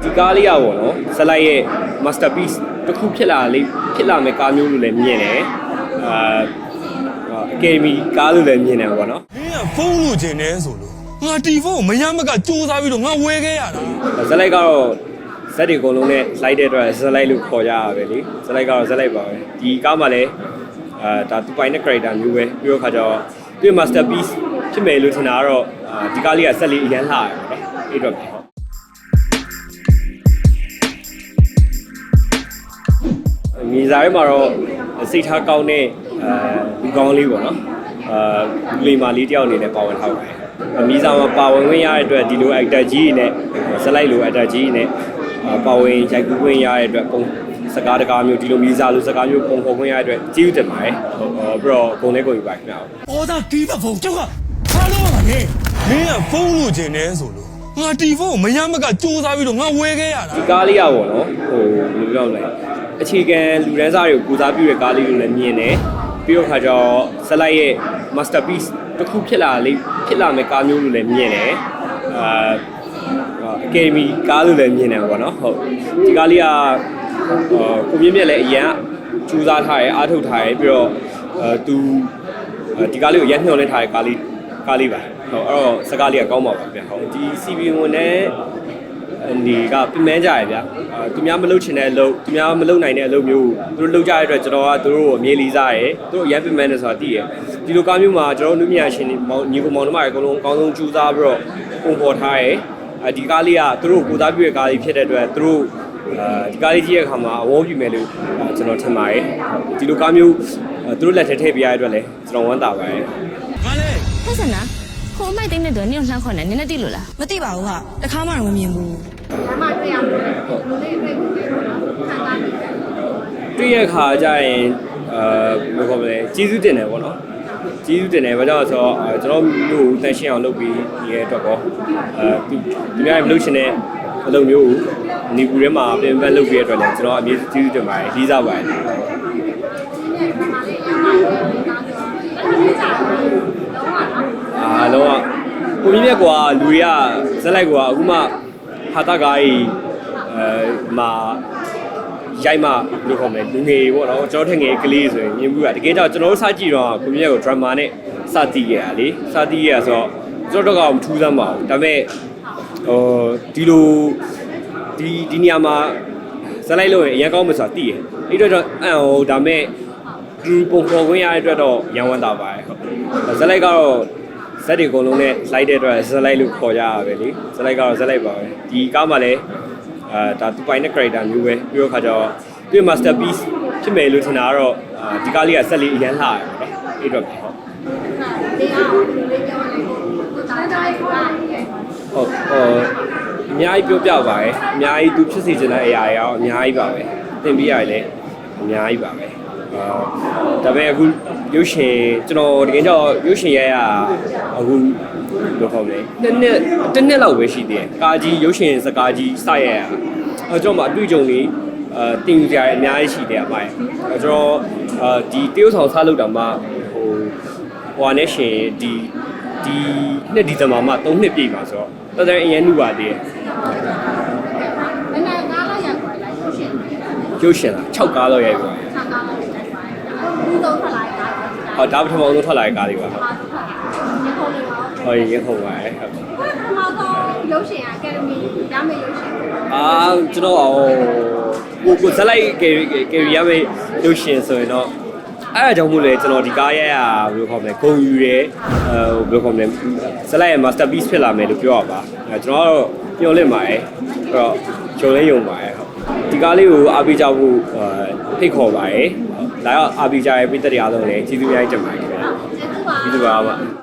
ဒီကားလေးอ่ะပေါ့နော်ဇက်လိုက်ရဲ့ masterpiece တစ်ခုဖြစ်လာလေးဖြစ်လာမဲ့ကားမျိုးလို့လည်းမြင်တယ်အာအကယ်ဒမီကားလို့လည်းမြင်တယ်ပေါ့နော်မင်းကဖုန်းလိုချင်တယ်ဆိုလို့ငါတီဖုန်းကိုမရမကစူးစမ်းပြီးတော့ငါဝယ်ခဲ့ရတာဇက်လိုက်ကတော့ဇက်တွေအကုန်လုံးနဲ့လိုက်တဲ့အတွက်ဇက်လိုက်လို့ခေါ်ကြရပဲလေဇက်လိုက်ကတော့ဇက်လိုက်ပါပဲဒီကားမှာလည်းအာဒါသူပိုင်တဲ့ character မျိုးပဲပြီးတော့ခါကျတော့သူ့ရဲ့ masterpiece ဖြစ်မယ်လို့ထင်တာကတော့အာဒီကားလေးကဇက်လေးအရန်လှရတယ်ပေါ့နော်အဲ့တော့ မြေစာရဲမှာတော့စိတ်ထားကောင်းတဲ့အဲလူကောင်းလေးပေါ့နော်အာလူလေးမာလေးတယောက်အနေနဲ့ပါဝင်ထားပါတယ်မြေစာမှာပါဝင်ခွင့်ရတဲ့အတွက်ဒီလို actor ကြီးတွေနဲ့ဇက်လိုက်လို actor ကြီးတွေနဲ့အာပါဝင်ရိုက်ကူးခွင့်ရတဲ့အတွက်ပုံစကားတကားမျိုးဒီလိုမြေစာလိုစကားမျိုးပုံဖော်ခွင့်ရတဲ့အတွက်ကျေးဇူးတင်ပါတယ်ဟုတ်အော်ပြီးတော့ဂုဏ်လေးကိုယူပါခင်ဗျာဩသာတီးတဲ့ဖုန်းကျောက်ကဘာလို့ပါလဲမင်းကဖုန်းလိုချင်တယ်ဆိုလို့ငါတီဖုန်းကိုမရမကစူးစမ်းပြီးတော့ငါဝယ်ခဲ့ရတာဒီကားလေးอ่ะပေါ့နော်ဟိုဘယ်လိုပြောမလဲ အခြေခံလူတန်းစားတွေကိုပူစားပြုတဲ့ကားလေးလို့လည်းမြင်တယ်ပြီးတော့ခါကျတော့ဇက်လိုက်ရဲ့ masterpiece တစ်ခုဖြစ်လာလေးဖြစ်လာမဲ့ကားမျိုးလို့လည်းမြင်တယ်အာအကယ်ဒမီကားလို့လည်းမြင်တယ်ပေါ့နော်ဟုတ်ဒီကားလေးကအာကိုမြင့်မြတ်လည်းအရန်ကြိုးစားထားရဲအားထုတ်ထားရဲပြီးတော့အဲသူဒီကားလေးကိုရမ်းညှော်လင်းထားတဲ့ကားလေးကားလေးပါဟုတ်အဲ့တော့စကားလေးကကောင်းပါပါဗျဟုတ်ဒီ CB ဝင်နဲ့အ နေကပြင်ပန်းကြရဗျာအဲသူများမလုပ်ချင်တဲ့အလုပ်သူများမလုပ်နိုင်တဲ့အလုပ်မျိုးသူတို့လုပ်ကြရတဲ့အတွက်ကျွန်တော်ကသူတို့ကိုအမြဲလေးစားရဲသူတို့အရန်ပြင်ပန်းနေဆိုတာသိရဲဒီလိုကားမျိုးမှာကျွန်တော်တို့လူမြညာရှင်တွေမောင်ညီကောင်မောင်တို့တွေအကုန်လုံးအကောင်းဆုံးကြိုးစားပြီးတော့ပုံဖော်ထားရဲအဲဒီကားလေးကသူတို့ကိုကိုသားပြည့်တဲ့ကားလေးဖြစ်တဲ့အတွက်သူတို့အဲဒီကားလေးကြည့်တဲ့အခါမှာအဝေါ်ပြမယ်လို့ကျွန်တော်ထင်ပါတယ်ဒီလိုကားမျိုးသူတို့လက်ထဲထည့်ပေးရတဲ့အတွက်လည်းကျွန်တော်ဝမ်းသာပါတယ်ငါလဲဟဲ့ဆန္ဒဟိုအမိုက်တင်းတဲ့တော့နင့်ကိုလှမ်းခေါ်နေနင်းနဲ့တိလို့လားမသိပါဘူးဟာတခါမှတော့မမြင်ဘူးတွေ့ရခါကျရင်အဲဘယ်လိုခေါ်မလဲကျေးဇူးတင်တယ်ပေါ့နော်ကျေးဇူးတင်တယ်ဘာကြောင့်လဲဆိုတော့အဲကျွန်တော်မျိုးကိုတန်ရှင်းအောင်လုပ်ပြီးဒီရဲ့အတွက်ကောအဲသူသူများမလုပ်ချင်တဲ့အလုပ်မျိုးကိုနေပူထဲမှာပြင်ပန်းလုပ်ပြီးရတဲ့အတွက်လည်းကျွန်တော်အမြဲကျေးဇူးတင်ပါတယ်ကြီးစားပါတယ်အားလုံး ကကိုမြင့်မြတ်ကွာလူတွေကဇက်လိုက်ကွာအခုမှဟာတာကားကြီးအဲမှာရိုက်မှလို့ခေါ်မယ်လူငယ်ပေါ့နော်ကျွန်တော်ထက်ငယ်ကလေးဆိုရင်မြင်ဘူးကတကယ်တော့ကျွန်တော်တို့စကြည့်တော့ကိုမြတ်ကို drama နဲ့စတည်ခဲ့တာလေစတည်ခဲ့ရဆိုတော့ကျွန်တော်တို့ကမထူးစမ်းပါဘူးဒါပေမဲ့ဟိုဒီလိုဒီဒီနေရာမှာဇက်လိုက်လို့ရင်အရင်ကောင်းမယ်ဆိုတာတည်ရအဲ့တော့တော့အံ့ဟိုဒါပေမဲ့ဒီပုံပေါ်ခွင့်ရတဲ့အတွက်တော့ရန်ဝမ်းသာပါတယ်ဟုတ်ဇက်လိုက်ကတော့ ဇက်တွေအကုန်လုံးနဲ့လိုက်တဲ့အတွက်ဇက်လိုက်လို့ခေါ်ကြရပဲလေဇက်လိုက်ကတော့ဇက်လိုက်ပါပဲဒီကားမှာလည်းအာဒါသူပိုင်တဲ့ character မျိုးပဲပြီးတော့ခါကျတော့သူ့ရဲ့ masterpiece ဖြစ်မယ်လို့ထင်တာကတော့အာဒီကားလေးကဆက်လေးအရန်လှရတယ်ပေါ့အဲ့တော့ဟုတ်ဟုတ်ဟိုအများကြီးပြောပြပါရယ်အများကြီးသူဖြစ်စေချင်တဲ့အရာတွေအောင်အများကြီးပါပဲသင်ပြရတယ်လေအများကြီးပါပဲအာ ဒါပေမဲ့အခုရုပ်ရှင်ကျွန်တော်တကယ်ကြောက်ရုပ်ရှင်ရဲရအခုဘယ်လိုခေါ်မလဲနှစ်နှစ်တစ်နှစ်လောက်ပဲရှိသေးတယ်ကာကြီးရုပ်ရှင်စကားကြီးစရရအဲကျွန်တော်မှအတွေ့အကြုံလေးအဲတင်ယူကြရအများကြီးရှိတယ်အပိုင်းအဲကျွန်တော်အဲဒီတရုတ်ဆောင်စားလို့တောင်မှဟိုဟိုနဲ့ရှင်ဒီဒီနှစ်ဒီဇင်ဘာမှာ3နှစ်ပြည့်ပါဆိုတော့တော်တော်အရင်နှုပါသေးတယ်ရုပ်ရှင်လား6ကားတော့ရိုက်ပါ ဟောဒါပထမဆုံးထွက်လာတဲ့ကားလေးပါဟုတ်ဟောရင်ခုန်ပါရဲ့ဟုတ်ရုပ်ရှင်အကယ်ဒမီရမယ့်ရုပ်ရှင်အာကျွန်တော်ဟိုကိုကိုဇက်လိုက်ကယ်ကယ်ရီရမယ့်ရုပ်ရှင်ဆိုရင်တော့အဲ့အကြောင်းမို့လဲကျွန်တော်ဒီကားရရဘယ်လိုခေါ်မလဲဂုံယူရဲအဲဘယ်လိုခေါ်မလဲဇက်လိုက်ရဲ့ masterpiece ဖြစ်လာမယ်လို့ပြောရပါအဲကျွန်တော်ကတော့မျှော်လင့်ပါတယ်အဲ့တော့ဂျုံလေးယုံပါတယ်ဟုတ်ဒီကားလေးကိုအားပေးကြဖို့ဖိတ်ခေါ်ပါတယ် လာရောက်အားပေးကြရဲ့ပြည်သက်တွေအားလုံးလည်းကျေးဇူးများကြီးတင်ပါတယ်ခင်ဗျာကျေးဇူးပါကျေးဇူးပါပါ